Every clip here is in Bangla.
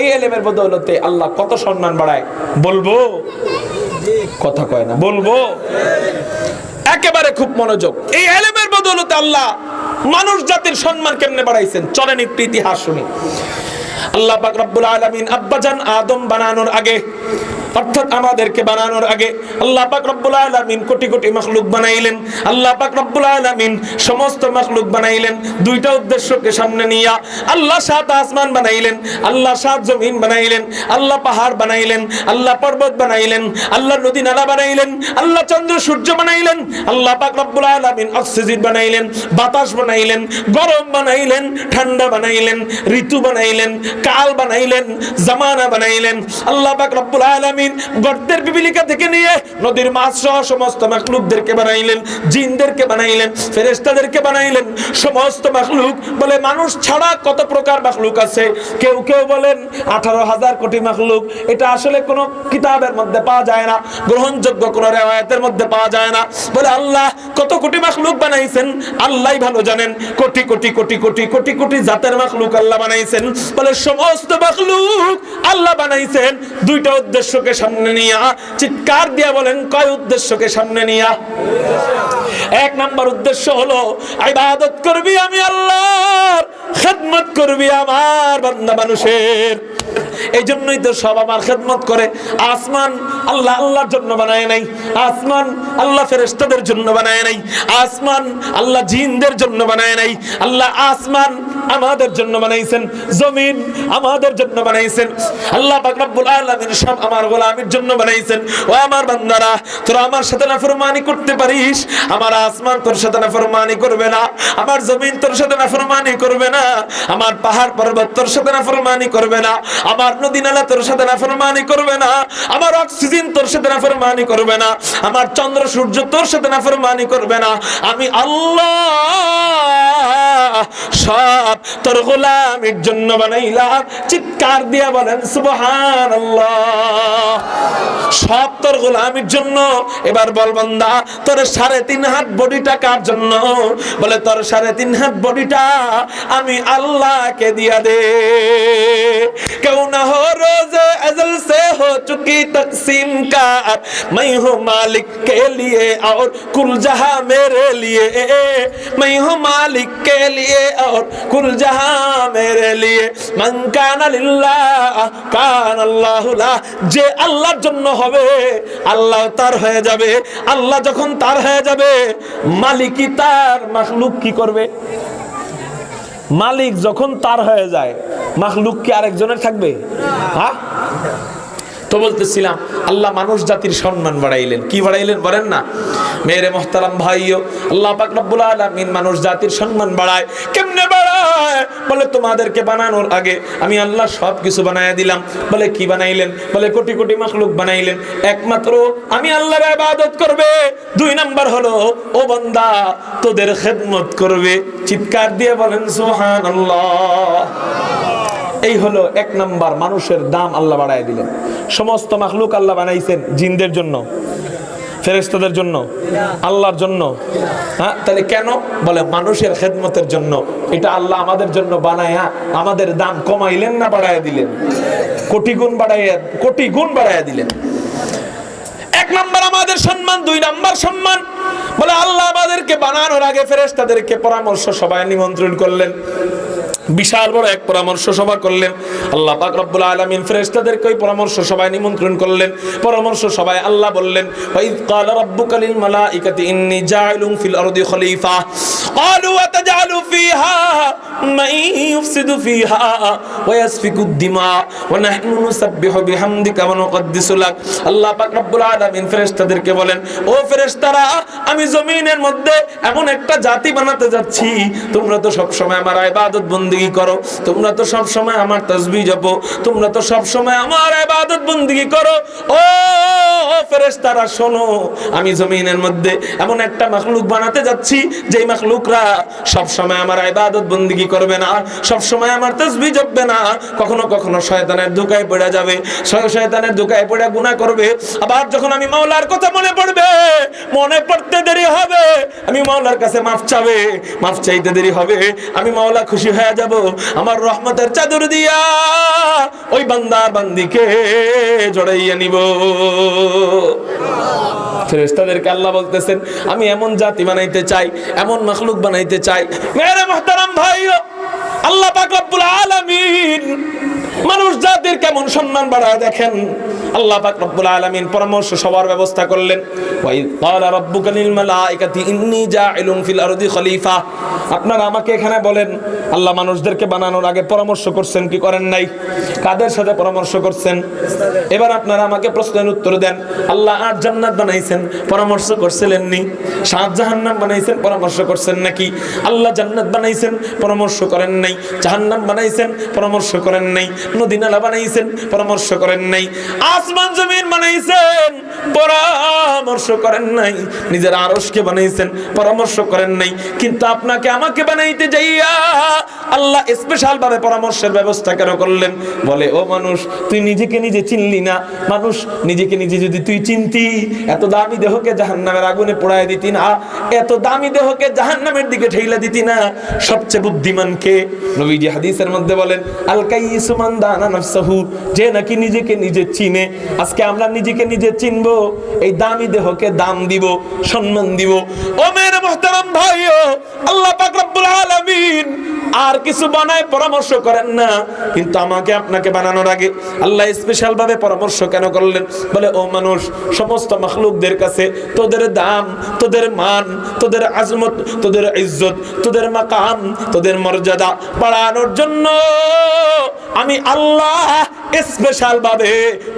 এই এলেমের বদৌলতে আল্লাহ কত সম্মান বাড়ায়? বলব? কথা কয় না। বলব? একেবারে খুব মনোযোগ। এই এলেমের বদৌলতে আল্লাহ মানুষ জাতির সম্মান কেমনে বাড়াইছেন? চলেন একটু ইতিহাস শুনি। আল্লাহ পাক রব্বুল আলামিন আব্বাজান আদম বানানোর আগে অর্থাৎ আমাদেরকে বানানোর আগে আল্লাহ পাক রব্বুল আলামিন কোটি কোটি মাখলুক বানাইলেন। আল্লাহ পাক রব্বুল আলামিন সমস্ত মাখলুক বানাইলেন। দুইটা উদ্দেশ্যকে সামনে নিয়া আল্লাহ সাত আসমান বানাইলেন, আল্লাহ সাত জমিন বানাইলেন, আল্লাহ পাহাড় বানাইলেন, আল্লাহ পর্বত বানাইলেন, আল্লাহ নদী নালা বানাইলেন, আল্লাহ চন্দ্র সূর্য বানাইলেন, আল্লাহ পাক রব্বুল আলামিন অক্সিজেন বানাইলেন, বাতাস বানাইলেন, গরম বানাইলেন, ঠান্ডা বানাইলেন, ঋতু বানাইলেন, কাল বানাইলেন, জামানা বানাইলেন। আল্লাহ পাক রব্বুল আলামিন গর্তের বিবিলিকা থেকে নিয়ে নদীর মাছ সহ সমস্ত মাখলুকদেরকে বানাইলেন, জিনদেরকে বানাইলেন, ফেরেশতাদেরকে বানাইলেন। সমস্ত মাখলুক বলে মানুষ ছাড়া কত প্রকার মাখলুক আছে? কেউ কেউ বলেন আঠারো হাজার কোটি মাখলুক। এটা আসলে কোনো কিতাবের মধ্যে পাওয়া যায় না, গ্রহণযোগ্য কোনো রেওয়ায়তের মধ্যে পাওয়া যায় না। বলে আল্লাহ কত কোটি মাখলুক বানাইছেন? আল্লাহই ভালো জানেন। কোটি কোটি কোটি কোটি কোটি কোটি জাতের মাখলুক আল্লাহ বানাইছেন। বলে সমস্ত মাখলুক আল্লাহ বানাইছেন। দুইটা উদ্দেশ্যকে সামনে নিয়া, চিৎকার দিয়া বলেন, কয় উদ্দেশ্যকে সামনে নিয়া? এক নাম্বার উদ্দেশ্য হলো, ইবাদত করবি আমি আল্লাহর, খেদমত করবি আমার বান্দা মানুষের। এই জন্যই তো সব আমার খেদমত করে। আসমান আল্লাহ আল্লাহর জন্য বানায় নাই। আসমান আল্লাহ ফেরেশতাদের জন্য বানায় নাই। আসমান আল্লাহ জিনদের জন্য বানায় নাই। আল্লাহ আসমান আমাদের জন্য বানাইছেন। জমিন আমাদের জন্য বানাইছেন। আল্লাহ পাক রব্বুল আলামিন সব আমার গোলামের জন্য বানাইছেন। ও আমার বান্দারা, তোরা আমার সাথে নাফরমানি করতে পারিস। আমার আসমান তোর সাথে নাফরমানি করবে না। আমার জমিন তোর সাথে নাফরমানি করবে না। আমার পাহাড় পর্বত তোর সাথে নাফরমানি করবে না। আমার নদী নালা তোর সাথে নাফরমানি করবে না, আমার অক্সিজেন তোর সাথে নাফরমানি করবে না, আমার চন্দ্র সূর্য তোর সাথে নাফরমানি করবে না, আমি আল্লাহ সব তোর গোলামের জন্য বানাইলাম, চিৎকার দিয়া বলেন, সুবহানাল্লাহ। সব তোর গোলামের জন্য, এবার বল বান্দা, তোর সাড়ে তিন হাত বডিটা কার জন্য? বলে, তোর সাড়ে তিন হাত বডিটা আমি আল্লাহকে দিয়া দে। কেউ না हो रोजे अजल से हो चुकी तकसीम का मैं हूँ मालिक के लिए और कुल जहां मेरे लिए मैं हूँ मालिक के लिए और कुल जहां मेरे लिए मन कान लिल्लाह কান আল্লাহ যে আল্লাহর জন্য হবে আল্লাহ তার হয়ে যাবে আল্লাহ যখন তার হয়ে যাবে মালিকই তার মাখলুক কি করবে মালিক যখন তার হয়ে যায় মাখলুক কি আরেকজনের থাকবে? হ্যাঁ? তো বলতেছিলাম, আল্লাহ মানুষ জাতির সম্মান বাড়াইলেন। কি বাড়াইলেন বলেন না? মেরে মোহতারাম ভাইও, আল্লাহ পাক রব্বুল আলামিন মানুষ জাতির সম্মান বাড়ায়। কেমনে বাড়ায়? বলে, তোমাদেরকে বানানোর আগে আমি আল্লাহ সব কিছু বানায় দিলাম। বলে, কি বানাইলেন? বলে, কোটি কোটি মাখলুক বানাইলেন। একমাত্র আমি আল্লাহর ইবাদত করবে। দুই নাম্বার হলো, ও বান্দা, তোদের খেদমত করবে। চিৎকার দিয়ে বলেন, সুবহানাল্লাহ। এই হলো এক নাম্বার মানুষের দাম আল্লাহ বাড়ায় দিলেন। সমস্ত মাখলুক আল্লাহ বানাইছেন জিনদের জন্য ফেরেস্তাদের জন্য, আল্লাহর জন্য। হ্যাঁ তাহলে কেন? বলে মানুষের খেদমতের জন্য। এটা আল্লাহ আমাদের জন্য বানায়া আমাদের দাম কমাইলেন না বাড়ায় দিলেন? কোটি গুণ বাড়াইয়া কোটি গুণ বাড়াইয়া দিলেন। এক নাম্বার আমাদের সম্মান, দুই নাম্বার সম্মান। বলে আল্লাহ আমাদেরকে বানানোর আগে ফেরেশতাদেরকে পরামর্শ সবাই নিমন্ত্রণ করলেন। বিশাল বড় এক পরামর্শ সভা করলেন। আল্লাহ পাক রব্বুল আলামিন ফেরেশতাদেরকে ওই পরামর্শ সভায় নিমন্ত্রণ করলেন। পরামর্শ সভায় আল্লাহ বললেন রাব্বুকা লিল ইন্নী ফিল আরদি খলিফা। ক্বালু ফিহা ইউফসিদু ফিহা ওয়া দিমা ওয়া নাহনু নুসাব্বিহু বিহামদিকা ওয়া নুকদ্দিসু লাক। আল্লাহ পাক রব্বুল আলামিন ফেরেশতাদেরকে বলেন, ও ফেরেশতারা, আমি জমিনের মধ্যে এমন একটা জাতি বানাতে যাচ্ছি, তোমরা তো সব সময় আমার ইবাদত বন্দিগি করো। তোমরা তো সব সময় আমার তসবিহ জপো। তোমরা তো সব সময় আমার ইবাদত বন্দিগি করো। ও ফেরেশতারা, শোনো, আমি জমিনের মধ্যে এমন একটা বানাতে যাচ্ছি, যেই সব সময় আমার ইবাদত করবে না সব সময় আমার তাসবিহ জপবে না। কখনো কখনো শয়তানের পড়ে যাবে শয়- শয়তানের ধোকায় পড়ে গুনাহ করবে। আবার যখন আমি মাওলার কথা মনে পড়বে, মনে পড়তে দেরি হবে, আমি মাওলার কাছে মাফ চাবে মাফ চাইতে দেরি হবে, আমি মাওলা খুশি হয়ে আমার রহমতের চাদর দিয়া ওই বান্দার বান্দিকে জড়াইয়া নিব। ফেরেশতাদেরকে আল্লাহ বলতেছেন, আমি এমন জাতি বানাইতে চাই, এমন মখলুক বানাইতে চাই। মেরে মোহতারাম ভাই আল্লাহ পাক রব্বুল আলামিন মানুষ জাতির কেমন সম্মান বাড়ায় দেখেন। আল্লাহ পাক রব্বুল আলামিন পরামর্শ সবার ব্যবস্থা করলেন। ওয়াই ক্বালা রাব্বুকা লিল মালাইকাতি ইন্নী জাইলুন ফিল আরদি খলিফা। আপনারা আমাকে এখানে বলেন, আল্লাহ মানুষদেরকে বানানোর আগে পরামর্শ করছেন, কি করেন নাই? কাদের সাথে পরামর্শ করছেন? এবার আপনারা আমাকে প্রশ্নের উত্তর দেন। আল্লাহ আট জান্নাত বানাইছেন, পরামর্শ করছিলেন নি সাত জাহান্নাম বানাইছেন, পরামর্শ করছেন নাকি? আল্লাহ জান্নাত বানাইছেন, পরামর্শ করেন নাই। জাহান্নাম বানাইছেন, পরামর্শ করেন নাই। নদী নালা বানাইছেন, পরামর্শ করেন নাই। আসমান জমিন বানাইছেন, পরামর্শ করেন নাই, নিজের আরশকে বানাইছেন, পরামর্শ করেন নাই, কিন্তু আপনাকে আমাকে বানাইতে যাইয়া আল্লাহ স্পেশাল ভাবে পরামর্শের ব্যবস্থা কেন করলেন? বলে, ও মানুষ, তুই নিজেকে নিজে চিনলি না। মানুষ, নিজেকে নিজে যদি তুই চিনতি, এত দামি দেহকে জাহান্নামের আগুনে পোড়ায় দিতি না, এত দামি দেহকে জাহান্নামের দিকে ঠেইলা দিতি না। সবচেয়ে বুদ্ধিমান কে? নবীজি হাদিসের মধ্যে বলেন, আল কাইয়িসু মান দানা নাফসাহু, যে নাকি নিজেকে নিজে চিনে আজকে আমরা নিজেকে নিজে চিনবো, এই দামি দেহকে দাম দিব, সম্মান দিব। ওমের মেরে মোহতারাম ভাইও, আল্লাহ আর কিছু বানায় পরামর্শ করেন না, কিন্তু আমাকে আপনাকে বানানোর আগে আল্লাহ স্পেশাল ভাবে পরামর্শ কেন করলেন? বলে, ও মানুষ, সমস্ত মখলুকদের কাছে তোদের দাম, তোদের মান, তোদের আজমত, তোদের ইজ্জত, তোদের মাকাম, তোদের মর্যাদা বাড়ানোর জন্য আমি আল্লাহ স্পেশাল ভাবে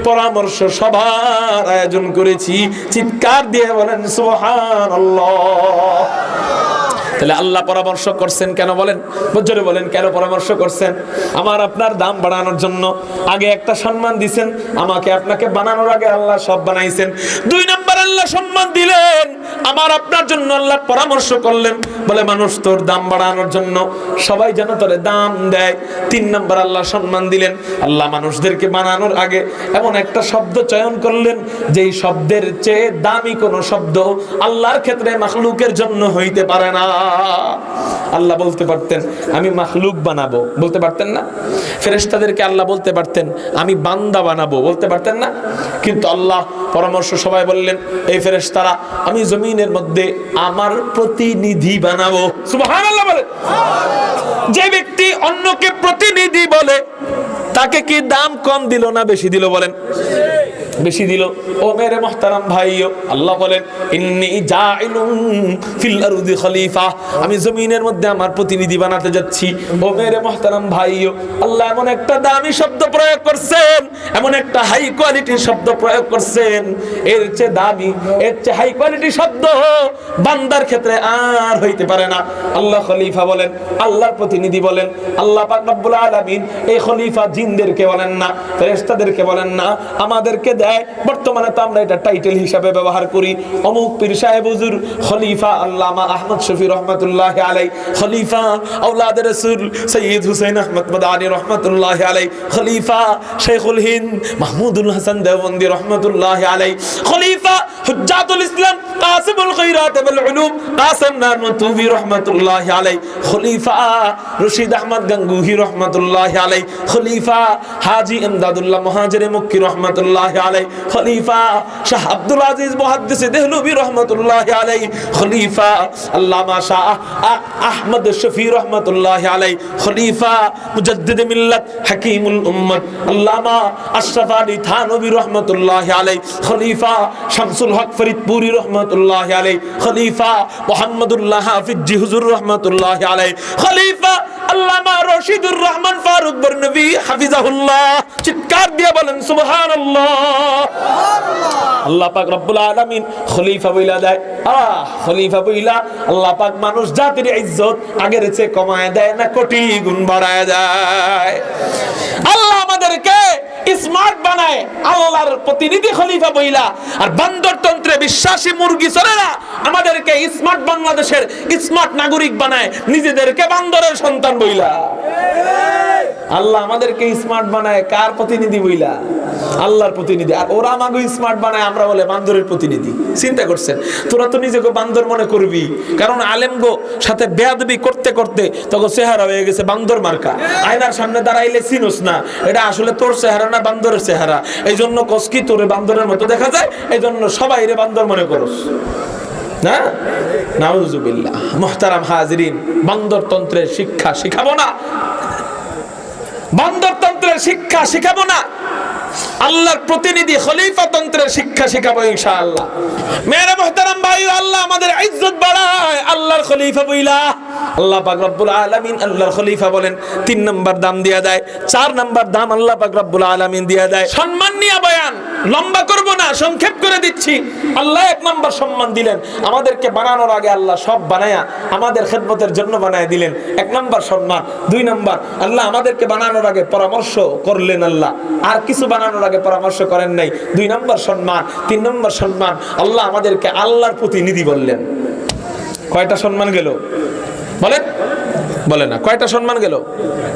পরামর্শ সভার আয়োজন করেছি। চিৎকার দিয়ে বলেন, সুবহানাল্লাহ। তাহলে আল্লাহ পরামর্শ করছেন কেন বলেন? বজ্জরে বলেন, কেন পরামর্শ করছেন? আমার আপনার দাম বাড়ানোর জন্য আগে একটা সম্মান দিছেন, আমাকে আপনাকে বানানোর আগে আল্লাহ সব বানাইছেন। দুই নাম্বার আল্লাহ সম্মান দিলেন, আমার আপনার জন্য আল্লাহ পরামর্শ করলেন। বলে, মানুষ, তোর দাম বাড়ানোর জন্য সবাই যেন তোরে দাম দেয়। তিন নাম্বার, আল্লাহ সম্মান দিলেন। আল্লাহ মানুষদেরকে বানানোর আগে এমন একটা শব্দ চয়ন করলেন, যেই শব্দের চেয়ে দামি কোনো শব্দ আল্লাহর ক্ষেত্রে মাখলুকের জন্য হইতে পারে না। আল্লাহ বলতে পারতেন, আমি মাখলুক বানাবো। বলতে পারতেন না? ফেরেশতাদেরকে আল্লাহ বলতে পারতেন, আমি বান্দা বানাবো। বলতে পারতেন না? কিন্তু আল্লাহ পরামর্শ সবাই বললেন, এই ফেরেস তারা আমি জমিনের মধ্যে আমার প্রতিনিধি বানাবো। যে ব্যক্তি অন্যকে প্রতিনিধি বলে, তাকে কি দাম কম দিল না বেশি দিল বলেন? বেশি দিল। ও মেরে মোহতারাম ভাইও। আল্লাহ বলেন খলিফা। আমি জমিনের মধ্যে আমার প্রতিনিধি বানাতে যাচ্ছি। ও মেরে মোহতারাম ভাইও, আল্লাহ এমন একটা দামি শব্দ প্রয়োগ করছেন, এমন একটা হাই কোয়ালিটির শব্দ প্রয়োগ করছেন। এর চেয়ে দামি, এর চেয়ে হাই কোয়ালিটি শব্দ বান্দার ক্ষেত্রে আর হইতে পারে না। আল্লাহ খলিফা বলেন, আল্লাহর প্রতিনিধি বলেন, আল্লাহ পাক রব্বুল আলামিন এই খলিফা জিনদেরকে বলেন না, ফেরেশতাদেরকে বলেন না, আমাদেরকে দেয় বর্তমানে তো আমরা এটা টাইটেল হিসাবে ব্যবহার করি। অমুক পীর সাহেব হুজুর, খলিফা আল্লামা আহমদ শফি রহমাতুল্লাহ আলাই খলিফা আওলাদ রাসূল সৈয়দ হুসাইন আহমদ মাদানী রহমাতুল্লাহ আলাই খলিফা শেখুল হিন্দ মাহমুদুল হাসান দেওবন্দি রহমাতুল্লাহ আলাই খলিফা হুজ্জাতুল ইসলাম কাসিমুল খৈরাত ওয়াল উলুম কাসিম নারমতুবি রহমাতুল্লাহ আলাই খলিফা রশিদ আহমদ গঙ্গুহি রহমাতুল্লাহ আলাই খলিফা হাজি ইমদাদুল্লাহ মুহাজিরে মক্কি রহমাতুল্লাহ আলাই খলিফা শাহ আব্দুল আজিজ মুহাদ্দিস দেহলভী রহমাতুল্লাহ আলাই, খলিফা আলাই আলাই আলাই রহমাতুল্লাহ আলাই, খলিফা আল্লামা রশিদুর রহমান ফারুক হাফিজাহুল্লাহ চিৎকার দিয়ে বলেন সুবহান আল্লাহ পাক রব্বুল খলিফা বইলা দেয়। আহ, খলিফা বইলা আল্লাহ পাক মানুষ জাতির ইজ্জত আগের চেয়ে কমায় দেয় না, কোটি গুণ বাড়ায় দেয়। আল্লাহ আমাদেরকে স্মার্ট বানায়, আল্লাহর প্রতিনিধি খলিফা বইলা। আর বান্দরতন্ত্রে বিশ্বাসী মুরগি চলে না আমাদেরকে স্মার্ট বাংলাদেশের স্মার্ট নাগরিক বানায়, নিজেদেরকে বান্দরের সন্তান বইলা। আল্লাহ আমাদেরকে স্মার্ট বানায়, কার প্রতিনিধি বইলা? আল্লাহর প্রতিনিধি। আর ওরা আমাকে স্মার্ট বানায়, আমরা বলে বান্দরের প্রতিনিধি। চিন্তা করছেন? তোরা তো নিজেকে বান্দর মনে করবি। কারণ আলেমগো সাথে বেয়াদবি করতে করতে তখন চেহারা হয়ে গেছে বান্দর মার্কা। আয়নার সামনে দাঁড়াইলে চিনোস না। এটা আসলে তোর চেহারা না বান্দরের চেহারা? এই জন্য কসকি তোরে বান্দরের মতো দেখা যায়? এই জন্য সবাই রে বান্দর মনে করস। না? নাউজুবিল্লাহ। মুহতারাম হাজরিন, বান্দরতন্ত্রের শিক্ষা শিখাবো না। বান্দরতন্ত্রের শিক্ষা শিখাবো না। আল্লাহর প্রতিনিধি খলিফা তন্ত্রের শিক্ষা শিখাবো ইনশাআল্লাহ। মেরে মোহতারাম ভাই, আল্লাহ আমাদের ইজ্জত বাড়ায়। আল্লাহর খলিফা বইলা। আল্লাহ পাক রব্বুল আলামিন আল্লাহর খলিফা বলেন, তিন নম্বর দাম দিয়া দেয়, চার নম্বর দাম আল্লাহ পাক রব্বুল আলামিন দিয়া দেয়। সম্মান নিয়া বয়ান। লম্বা করব না, সংক্ষেপ করে দিচ্ছি। আল্লাহ এক নম্বর সম্মান দিলেন। আমাদেরকে বানানোর আগে আল্লাহ সব বানায়া আমাদের খেদমতের জন্য বানায় দিলেন। এক নম্বর সম্মান। দুই নম্বর, আল্লাহ আমাদেরকে বানানোর আগে পরামর্শ করলেন আল্লাহ। আর কিছু বানানোর আগে পরামর্শ করেন নাই। দুই নম্বর সম্মান, তিন নম্বর সম্মান, আল্লাহ আমাদেরকে আল্লাহর প্রতিনিধি বললেন। কয়টা সম্মান গেল? বলেন। বলে না। কয়টা সম্মান গেল?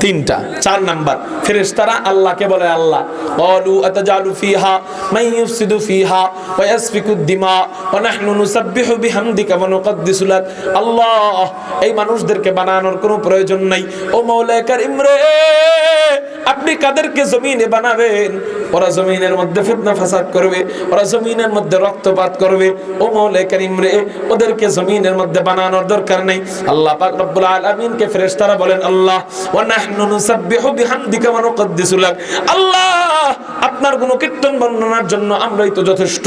তিনটা। চার নাম্বার। ফেরেশতারা আল্লাহকে বলে আল্লাহ। অলু আতাজালু ফিহা মাই ইউফসিদু ফিহা, ওয়া ইয়াসফিকু দিমা, ওয়া নাহনু নুসাব্বিহু বিহামদিকা ওয়া নুকদ্দিসু আল্লাহ, এই মানুষদেরকে বানানোর কোনো প্রয়োজন নাই। ও মাওলা কারীম রে! আপনি কাদেরকে জমিনে বানাবেন? ওরা জমিনের মধ্যে ফিতনা ফাসাদ করবে, ওরা জমিনের মধ্যে রক্তপাত করবে। ও মাওলা কারীম রে, ওদেরকে জমিনের মধ্যে বানানোর দরকার নেই। আল্লাহ পাক রব্বুল আলামিনকে ফেরেশতারা বলেন, আল্লাহ, ওয়া নাহনু নুসাব্বিহু বিহামদিকা ওয়া নুকদ্দিসু লাক। আল্লাহ, আপনার গুণ কীর্তন বর্ণনার জন্য আমরাই তো যথেষ্ট।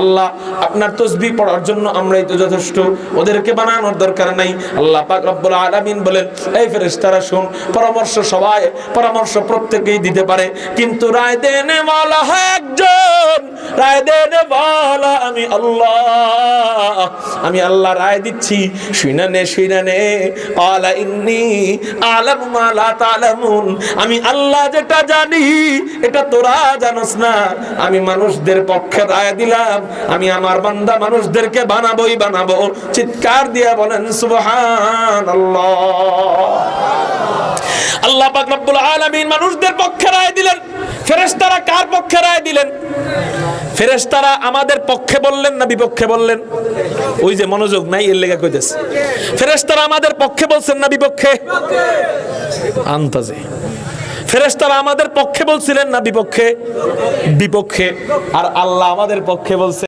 আল্লাহ, আপনার তসবিহ পড়ার জন্য আমরাই তো যথেষ্ট। ওদেরকে বানানোর দরকার নাই। আল্লাহ পাক রব্বুল আলামিন বলেন, এই ফেরেশতারা শুন, পরামর্শ সবাই, পরামর্শ প্রত্যেকেই দিতে পারে। কিন্তু রায় দেনে মালা একজন, রায় দেনে বলা আমি আল্লাহ। আমি আল্লাহ রায় দিচ্ছি। শুনানে শুনানে আলা ইন্নি আলাম মা লা তালামুন। আমি আল্লাহ যেটা জানি, এটা তোরা জানোস না। আমি মানুষদের পক্ষে রায় দিলাম। আমি আমার বান্দা মানুষদেরকে বানাবোই বানাবো। চিৎকার দিয়া বলেন, সুবহানাল্লাহ। আল্লাহ রব্বুল আলামিন মানুষদের পক্ষে রায় দিলেন। ফেরেশতারা কার পক্ষে রায় দিলেন? ফেরেশতারা আমাদের পক্ষে বললেন না বিপক্ষে বললেন? ওই যে মনোযোগ নাই, এর লেগে কইতেছে। ফেরেশতারা আমাদের পক্ষে বলছেন না বিপক্ষে? আন্তাজে। ফেরেশতারা আমাদের পক্ষে বলছিলেন না বিপক্ষে? বিপক্ষে। আর আল্লাহ আমাদের পক্ষে বলছে